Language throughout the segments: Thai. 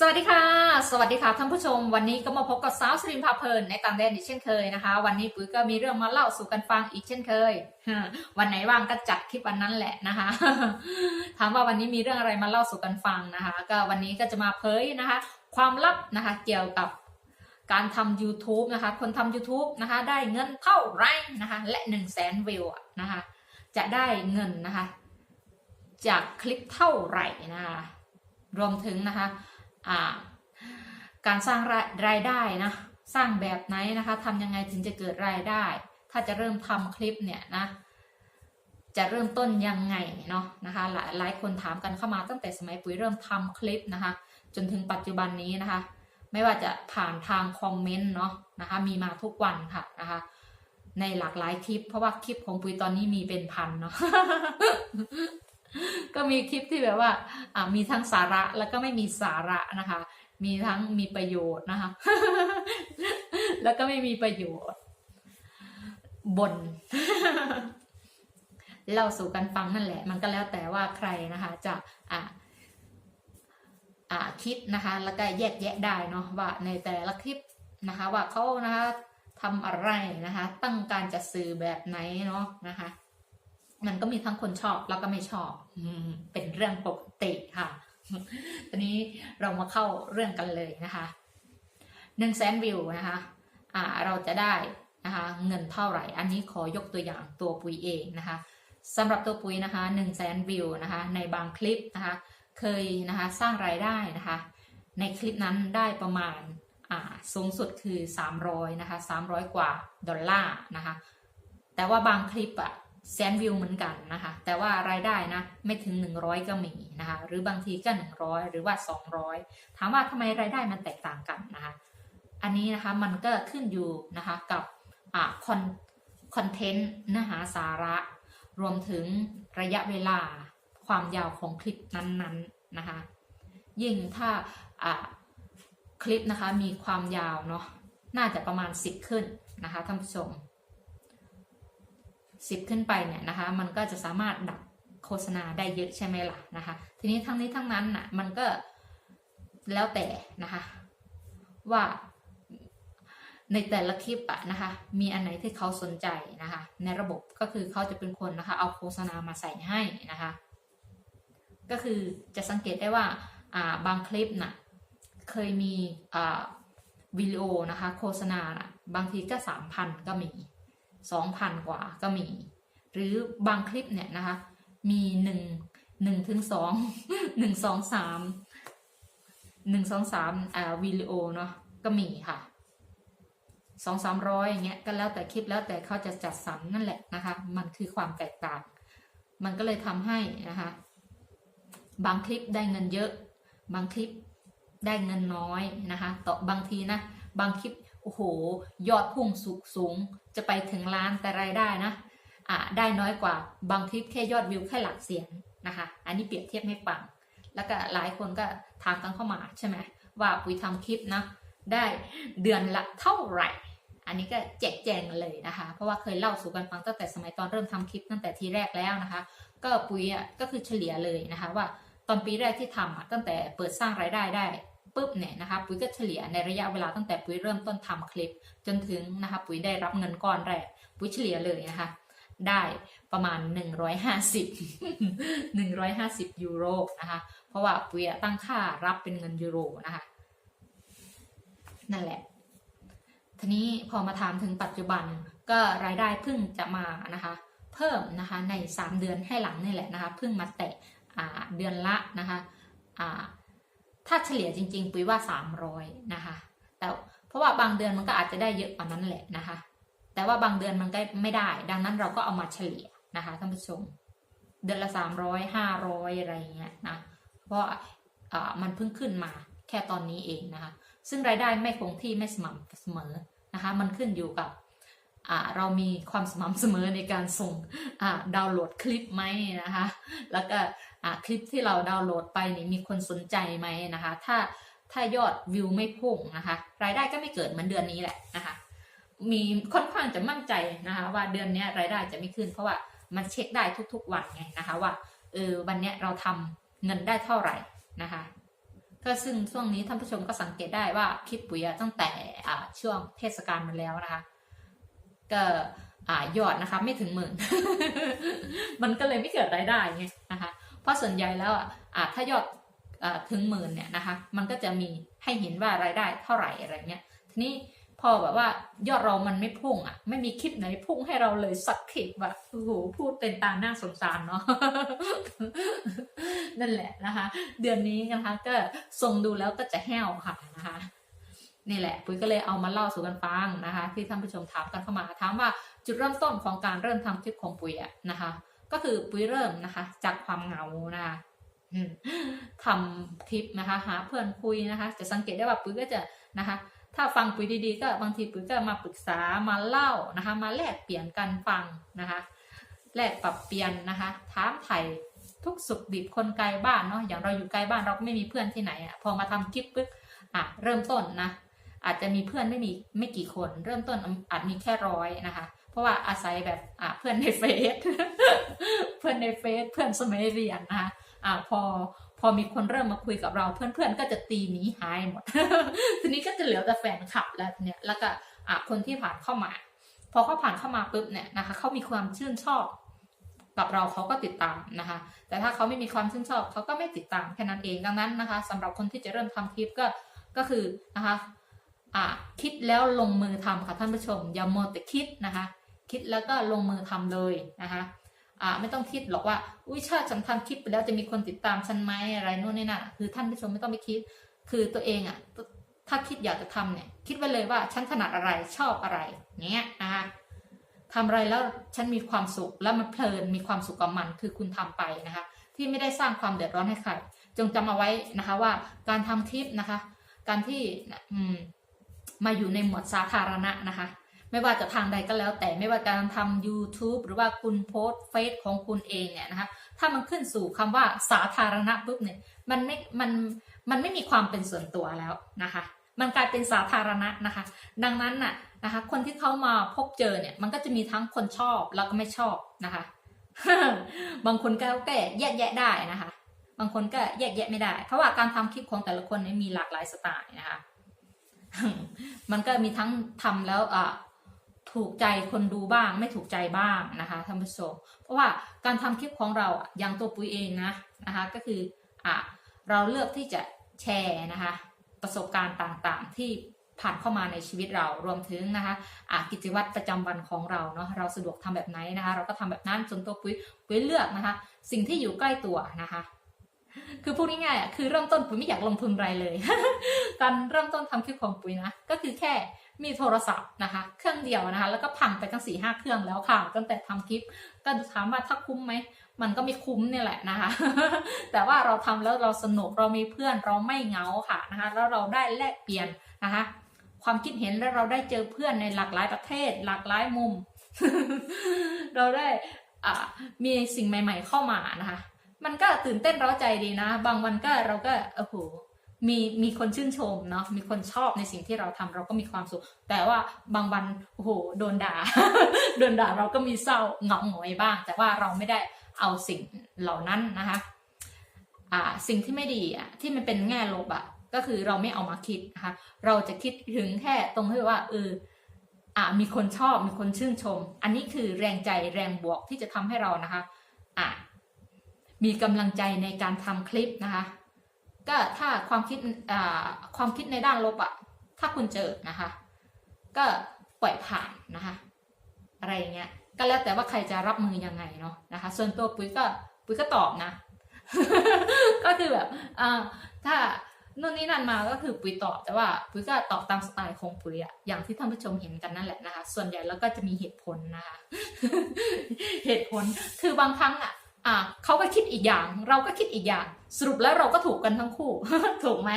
สวัสดีค่ะ สวัสดีค่ะท่านผู้ชม วันนี้ก็มาพบกับสาวสรินพาเพลินในต่างแดนอีกเช่นเคยนะคะ วันนี้ปุ๋ยก็มีเรื่องมาเล่าสู่กันฟังอีกเช่นเคย วันไหนว่างก็จัดคลิปวันนั้นแหละนะคะ ถามว่าวันนี้มีเรื่องอะไรมาเล่าสู่กันฟังนะคะ ก็วันนี้ก็จะมาเผยนะคะ ความลับนะคะเกี่ยวกับการทำ YouTube นะคะ คนทำ YouTube นะคะ ได้เงินเท่าไรนะคะ และ1 0 0 0 0แสนวิวนะคะ จะได้เงินนะคะ จากคลิปเท่าไหร่นะคะ รวมถึงนะคะ การสร้างรายรายได้นะสร้างแบบไหนนะคะทำยังไงถึงจะเกิดรายได้ ถ้าจะเริ่มทำคลิปเนี่ยนะจะเริ่มต้นยังไงเนาะนะคะหลายหลายคนถามกันเข้ามาตั้งแต่สมัยปุ๋ยเริ่มทำคลิปนะคะจนถึงปัจจุบันนี้นะคะ ไม่ว่าจะผ่านทางคอมเมนต์เนาะนะคะมีมาทุกวันค่ะนะคะในหลากหลายคลิป เพราะว่าคลิปของปุ๋ยตอนนี้มีเป็นพันเนาะ ก็มีคลิปที่แบบว่าอ่ามีทั้งสาระแล้วก็ไม่มีสาระนะคะ มีทั้งมีประโยชน์นะคะ แล้วก็ไม่มีประโยชน์บนเล่าสู่กันฟังนั่นแหละ มันก็แล้วแต่ว่าใครนะคะจะอ่าอ่าคิดนะคะ แล้วก็แยกแยะได้เนาะว่าในแต่ละคลิปนะคะ ว่าเขานะคะทำอะไรนะคะ ตั้งการจะสื่อแบบไหนเนาะนะคะ มันก็มีทั้งคนชอบแล้วก็ไม่ชอบอืเป็นเรื่องปกติค่ะ ตอนนี้เรามาเข้าเรื่องกันเลยนะคะหนึ่งแสนวิวนะคะอ่าเราจะได้นะคะเงินเท่าไหร่ อันนี้ขอยกตัวอย่างตัวปุยเองนะคะสำหรับตัวปุยนะคะหนึ่งแสนวิวนะคะในบางคลิปนะคะเคยนะคะสร้างรายได้นะคะในคลิปนั้นได้ประมาณอ่าสูงสุดคือ 300นะคะ300 กว่าดอลลาร์นะคะแต่ว่าบางคลิปอะ แสนวิวเหมือนกันนะคะแต่ว่ารายได้นะไม่ถึง 100 ก็มีนะคะหรือบางทีก็ 100 หรือว่า 200 ถามว่าทำไมรายได้มันแตกต่างกันนะคะอันนี้นะคะมันก็ขึ้นอยู่นะคะกับอ่าคอนคอนเทนต์เนื้อหาสาระ รวมถึงระยะเวลาความยาวของคลิปนั้นๆนะคะยิ่งถ้าอ่าคลิปนะคะมีความยาวเนาะน่าจะประมาณ 10 ขึ้นนะคะท่านผู้ชม 10 ขึ้นไปเนี่ยนะคะมันก็จะสามารถดักโฆษณาได้เยอะใช่ไหมล่ะนะคะ ทีนี้ทั้งนี้ทั้งนั้นน่ะมันก็แล้วแต่นะคะว่าในแต่ละคลิปอะนะคะมีอันไหนที่เขาสนใจนะคะในระบบก็คือเขาจะเป็นคนนะคะเอาโฆษณามาใส่ให้นะคะก็คือจะสังเกตได้ว่าาบางคลิปน่ะเคยมีวิดีโอนะคะโฆษณาน่ะบางทีก็สามพันก็มี สองพันกว่าก็มี หรือบางคลิปเนี่ยนะคะ มีหนึ่งหนึ่งถึงสองหนึ่งสองสามหนึ่งสองสามอ่าวิดีโอเนาะก็มีค่ะสองสามร้อยอย่างเงี้ยก็แล้วแต่คลิปแล้วแต่เขาจะจัดสรรนั่นแหละนะคะ มันคือความแตกต่าง มันก็เลยทำให้นะคะ บางคลิปได้เงินเยอะ บางคลิปได้เงินน้อยนะคะ ต่อบางทีนะ บางคลิป โอ้โห ยอดพุ่งสูงสูง จะไปถึงล้านแต่รายได้นะอ่าได้น้อยกว่าบางคลิปแค่ยอดวิวแค่หลักเสียงนะคะ อันนี้เปรียบเทียบให้ฟัง แล้วก็หลายคนก็ถามกันเข้ามาใช่ไหมว่าปุ๋ยทำคลิปนะได้เดือนละเท่าไหร่ อันนี้ก็แจกแจงเลยนะคะ เพราะว่าเคยเล่าสู่กันฟังตั้งแต่สมัยตอนเริ่มทำคลิปตั้งแต่ทีแรกแล้วนะคะ ก็ปุ๋ยอะก็คือเฉลี่ยเลยนะคะว่าตอนปีแรกที่ทำอะตั้งแต่เปิดสร้างรายได้ได้ ปุ๊บเนี่ยนะคะปุ๋ยก็เฉลี่ยในระยะเวลาตั้งแต่ปุ๋ยเริ่มต้นทำคลิป จนถึงนะคะปุ๋ยได้รับเงินก้อนแรกปุ๋ยเฉลี่ยเลยนะคะได้ประมาณ 150 150 ยูโรนะคะเพราะว่าปุ๋ยตั้งค่ารับเป็นเงินยูโรนะคะนั่นแหละ ทีนี้พอมาถามถึงปัจจุบันก็รายได้เพิ่งจะมานะคะ เพิ่มนะคะใน 3 เดือนให้หลังนี่แหละนะคะเพิ่งมาแตะอ่เดือนละนะคะ ถ้าเฉลี่ยจริง ๆ ปุ๋ยว่า 300 นะคะ แต่เพราะว่าบางเดือนมันก็อาจจะได้เยอะกว่านั้นแหละนะคะ แต่ว่าบางเดือนมันก็ไม่ได้ ดังนั้นเราก็เอามาเฉลี่ยนะคะท่านผู้ชม เดือนละ 300 500 อะไรอย่างเงี้ยนะ เพราะมันเพิ่งขึ้นมาแค่ตอนนี้เองนะคะ ซึ่งรายได้ไม่คงที่ไม่สม่ำเสมอนะคะ มันขึ้นอยู่กับ เรามีความสม่ำเสมอในการส่งอ่าดาวน์โหลดคลิปไหมนะคะ แล้วก็อ่าคลิปที่เราดาวน์โหลดไปนี่มีคนสนใจไหมนะคะ ถ้าถ้ายอดวิวไม่พุ่งนะคะ รายได้ก็ไม่เกิดเหมือนเดือนนี้แหละนะคะ มีค่อนข้างจะมั่นใจนะคะ ว่าเดือนนี้รายได้จะไม่ขึ้น เพราะว่ามันเช็คได้ทุกๆวันไงนะคะว่าเออวันเนี้ยเราทำเงินได้เท่าไหร่นะคะก็ซึ่งช่วงนี้ท่านผู้ชมก็สังเกตได้ว่าคลิปปุ๋ยอะตั้งแต่อ่าช่วงเทศกาลมาแล้วนะคะ ก็อ่ายอดนะคะไม่ถึงหมื่น มันก็เลยไม่เกิดรายได้ไงนะคะ เพราะส่วนใหญ่แล้วอะถ้ายอดถึงหมื่นเนี่ยนะคะ มันก็จะมีให้เห็นว่ารายได้เท่าไหร่อะไรเงี้ย ทีนี้พอแบบว่ายอดเรามันไม่พุ่งอะ ไม่มีคลิปไหนพุ่งให้เราเลยสักคลิปแบบโอ้โหพูดเป็นตาหน้าสงสารเนาะนั่นแหละนะคะ เดือนนี้นะคะ ก็ทรงดูแล้วก็จะแห้วค่ะนะคะ นี่แหละปุ๋ยก็เลยเอามาเล่าสู่กันฟังนะคะ ที่ท่านผู้ชมถามกันเข้ามาถามว่าจุดเริ่มต้นของการเริ่มทำคลิปของปุ๋ยอะนะคะ ก็คือปุ๋ยเริ่มนะคะ จากความเหงานะคะทำคลิปนะคะหาเพื่อนคุยนะคะ จะสังเกตได้ว่าปุ๋ยก็จะนะคะ ถ้าฟังปุ๋ยดีๆ ก็บางทีปุ๋ยก็มาปรึกษามาเล่านะคะ มาแลกเปลี่ยนกันฟังนะคะแลกปรับเปลี่ยนนะคะถามไถ่ทุกสุขดิบคนไกลบ้านเนาะอย่างเราอยู่ไกลบ้านเราก็ไม่มีเพื่อนที่ไหนอะพอมาทำคลิปปึ๊บอะเริ่มต้นนะ อาจจะมีเพื่อนไม่มีไม่กี่คน เริ่มต้นอาจมีแค่ร้อยนะคะ เพราะว่าอาศัยแบบอะเพื่อนในเฟซเพื่อนในเฟซเพื่อนสมัยเรียนนะคะอะพอพอมีคนเริ่มมาคุยกับเราเพื่อนๆก็จะตีหนีหายหมด ทีนี้ก็จะเหลือแต่แฟนคลับแล้วเนี้ยแล้วก็อะคนที่ผ่านเข้ามา พอเขาผ่านเข้ามาปุ๊บเนี่ยนะคะเขามีความชื่นชอบกับเราเขาก็ติดตามนะคะ แต่ถ้าเขาไม่มีความชื่นชอบเขาก็ไม่ติดตามแค่นั้นเองดังนั้นนะคะสำหรับคนที่จะเริ่มทำคลิปก็ก็คือนะคะ คิดแล้วลงมือทำค่ะท่านผู้ชม อย่ามัวแต่คิดนะคะ คิดแล้วก็ลงมือทำเลยนะคะอ่าไม่ต้องคิดหรอกว่าอุ้ยถ้าฉันทำคลิปไปแล้วจะมีคนติดตามฉันไหมอะไรนู่นนี่นั่นคือท่านผู้ชมไม่ต้องไปคิด คือตัวเองอะถ้าคิดอยากจะทำเนี่ยคิดไว้เลยว่าฉันถนัดอะไรชอบอะไรเงี้ยนะคะทำอะไรแล้วฉันมีความสุขแล้วมันเพลินมีความสุขกับมันคือคุณทำไปนะคะ ที่ไม่ได้สร้างความเดือดร้อนให้ใครจงจำเอาไว้นะคะว่าการทำคลิปนะคะ การที่อืม มาอยู่ในหมวดสาธารณะนะคะ ไม่ว่าจะทางใดก็แล้ว แต่ไม่ว่าการทำ YouTube หรือว่าคุณโพสเฟซของคุณเองเนี่ยนะคะถ้ามันขึ้นสู่คำว่าสาธารณะปุ๊บเนี่ยมันไม่มันมันไม่มีความเป็นส่วนตัวแล้วนะคะ มันกลายเป็นสาธารณะนะคะ ดังนั้นน่ะนะคะคนที่เขามาพบเจอเนี่ยมันก็จะมีทั้งคนชอบแล้วก็ไม่ชอบนะคะ บางคนก็แก้แยกแยะได้นะคะ บางคนก็แยกแยะไม่ได้ เพราะว่าการทำคลิปของแต่ละคนเนี่ยมีหลากหลายสไตล์นะคะ มันก็มีทั้งทำแล้วอะถูกใจคนดูบ้างไม่ถูกใจบ้างนะคะท่านผู้ชมเพราะว่าการทำคลิปของเราอย่างตัวปุ้ยเองนะนะคะ ก็คืออะเราเลือกที่จะแชร์นะคะ ประสบการณ์ต่างๆ ที่ผ่านเข้ามาในชีวิตเรารวมถึงนะคะอะกิจวัตรประจำวันของเราเนาะเราสะดวกทำแบบไหนนะคะ เราก็ทำแบบนั้นจนตัวปุ้ยปุ้ยเลือกนะคะ สิ่งที่อยู่ใกล้ตัวนะคะ คือพูดง่ายๆอะคือเริ่มต้นปุ๋ยไม่อยากลงทุนอะไรเลย การเริ่มต้นทำคลิปของปุ๋ยนะ ก็คือแค่มีโทรศัพท์นะคะ เครื่องเดียวนะคะ แล้วก็พังไปตั้งสี่ห้าเครื่องแล้วค่ะ ตั้งแต่ทำคลิป ก็ถามว่าถ้าคุ้มไหม มันก็ไม่คุ้มเนี่ยแหละนะคะ แต่ว่าเราทำแล้วเราสนุก เรามีเพื่อน เราไม่เหงาค่ะนะคะ แล้วเราได้แลกเปลี่ยนนะคะ ความคิดเห็นแล้วเราได้เจอเพื่อนในหลากหลายประเทศ หลากหลายมุม เราได้มีสิ่งใหม่ ๆ เข้ามานะคะ มันก็ตื่นเต้นเร้าใจดีนะ บางวันก็เราก็โอ้โหมีมีคนชื่นชมเนาะมีคนชอบในสิ่งที่เราทำเราก็มีความสุข แต่ว่าบางวันโอ้โหโดนด่า โดนด่าเราก็มีเศร้าเหงาหงอยบ้าง แต่ว่าเราไม่ได้เอาสิ่งเหล่านั้นนะคะอ่าสิ่งที่ไม่ดีอะที่มันเป็นแง่ลบอะก็คือเราไม่เอามาคิดนะคะเราจะคิดถึงแค่ตรงที่ว่าเอออ่ามีคนชอบมีคนชื่นชม อันนี้คือแรงใจแรงบวกที่จะทำให้เรานะคะอ่า มีกำลังใจในการทำคลิปนะคะ ก็ถ้าความคิดความคิดในด้านลบอะถ้าคุณเจอนะคะ ก็ปล่อยผ่านนะคะ อะไรเงี้ย ก็แล้วแต่ว่าใครจะรับมือยังไงเนาะนะคะ ส่วนตัวปุ๋ยก็ปุ๋ยก็ตอบนะ ก็คือแบบอ่าถ้านู่นนี่นั่นมาก็คือปุ๋ยตอบแต่ว่าปุ๋ยก็ตอบตามสไตล์ของปุ๋ยอะอย่างที่ท่านผู้ชมเห็นกันนั่นแหละนะคะ ส่วนใหญ่แล้วก็จะมีเหตุผลนะคะ เหตุผลคือบางครั้งอะ อะเขาก็คิดอีกอย่าง เราก็คิดอีกอย่าง สรุปแล้วเราก็ถูกกันทั้งคู่ ถูกไหม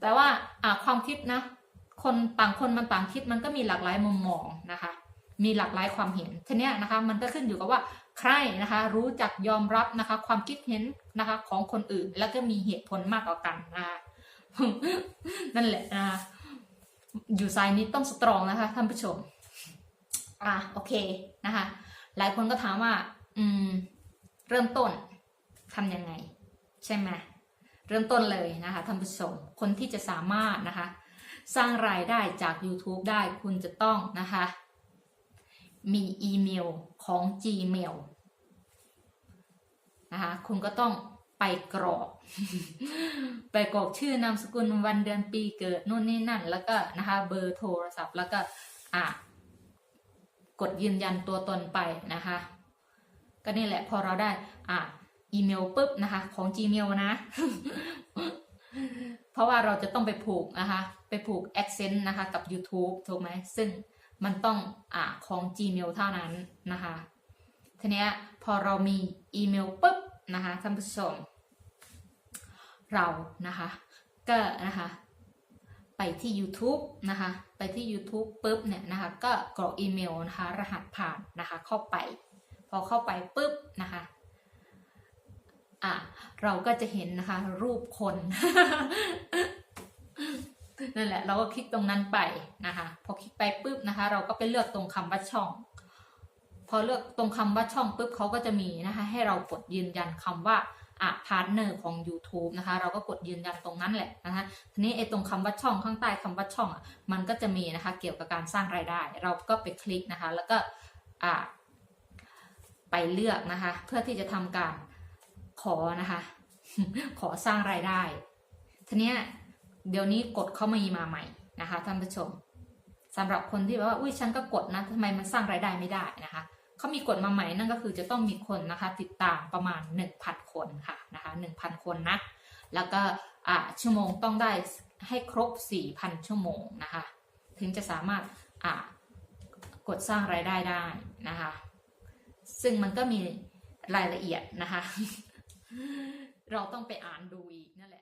แต่ว่าอะความคิดนะ คนต่างคนมันต่างคิดมันก็มีหลากหลายมุมมองนะคะ มีหลากหลายความเห็นทีนี้นะคะ มันก็ขึ้นอยู่กับว่าใครนะคะ รู้จักยอมรับนะคะ ความคิดเห็นนะคะ ของคนอื่นแล้วก็มีเหตุผลมากกว่ากันนะคะนั่นแหละนะคะอยู่สายนี้ต้องสตรองนะคะท่านผู้ชม อะโอเคนะคะ หลายคนก็ถามว่า อืม เริ่มต้นทำยังไง ใช่ไหมเริ่มต้นเลยนะคะท่านผู้ชมคนที่จะสามารถนะคะ สร้างรายได้จาก YouTube ได้คุณจะต้องนะคะ มีอีเมลของ Gmail นะคะคุณก็ต้องไปกรอก ไปกรอกชื่อนามสกุลวันเดือนปีเกิดนู่นนี่นั่น แล้วก็นะคะเบอร์โทรศัพท์แล้วก็อะ กดยืนยันตัวตนไปนะคะ ก็นี่แหละพอเราได้อะอีเมลปุ๊บนะคะ ของ Gmail นะ เพราะว่าเราจะต้องไปผูกนะคะ ไปผูก Accent นะคะ กับ YouTube ถูกไหมซึ่งมันต้องอ่าของ Gmail เท่านั้นนะคะ ทีเนี้ยพอเรามีอีเมลปุ๊บนะคะท่านผู้ชมเรานะคะ ก็นะคะ ไปที่ YouTube นะคะ ไปที่ YouTube ปุ๊บเนี่ยนะคะ ก็กรอกอีเมลนะคะ รหัสผ่านนะคะเข้าไป พอเข้าไปปุ๊บนะคะอะเราก็จะเห็นนะคะรูปคนนั่นแหละเราก็คลิกตรงนั้นไปนะคะ พอคลิกไปปุ๊บนะคะ เราก็ไปเลือกตรงคำว่าช่อง พอเลือกตรงคำว่าช่องปุ๊บเขาก็จะมีนะคะ ให้เรากดยืนยันคำว่า อะพาร์ทเนอร์ของ YouTube นะคะ เราก็กดยืนยันตรงนั้นแหละนะคะทีนี้ไอ้ตรงคำว่าช่องข้างใต้คำว่าช่องอะมันก็จะมีนะคะเกี่ยวกับการสร้างรายได้ เราก็ไปคลิกนะคะ แล้วก็อะไปเลือกนะคะ เพื่อที่จะทำการขอนะคะ ขอสร้างรายได้ทีนี้เดี๋ยวนี้กฎเข้ามีมาใหม่นะคะท่านผู้ชมสำหรับคนที่แบบว่าอุ้ยฉันก็กดนะทำไมมันสร้างรายได้ไม่ได้นะคะ เขามีกฎมาใหม่นั่นก็คือจะต้องมีคนนะคะ ติดตามประมาณ 1,000 คนค่ะนะคะ1,000 คนนะแล้วก็ชั่วโมงต้องได้ให้ครบ 4,000 ชั่วโมงนะคะ ถึงจะสามารถกดสร้างรายได้ได้นะคะ ซึ่งมันก็มีรายละเอียดนะคะ เราต้องไปอ่านดูอีกนั่นแหละ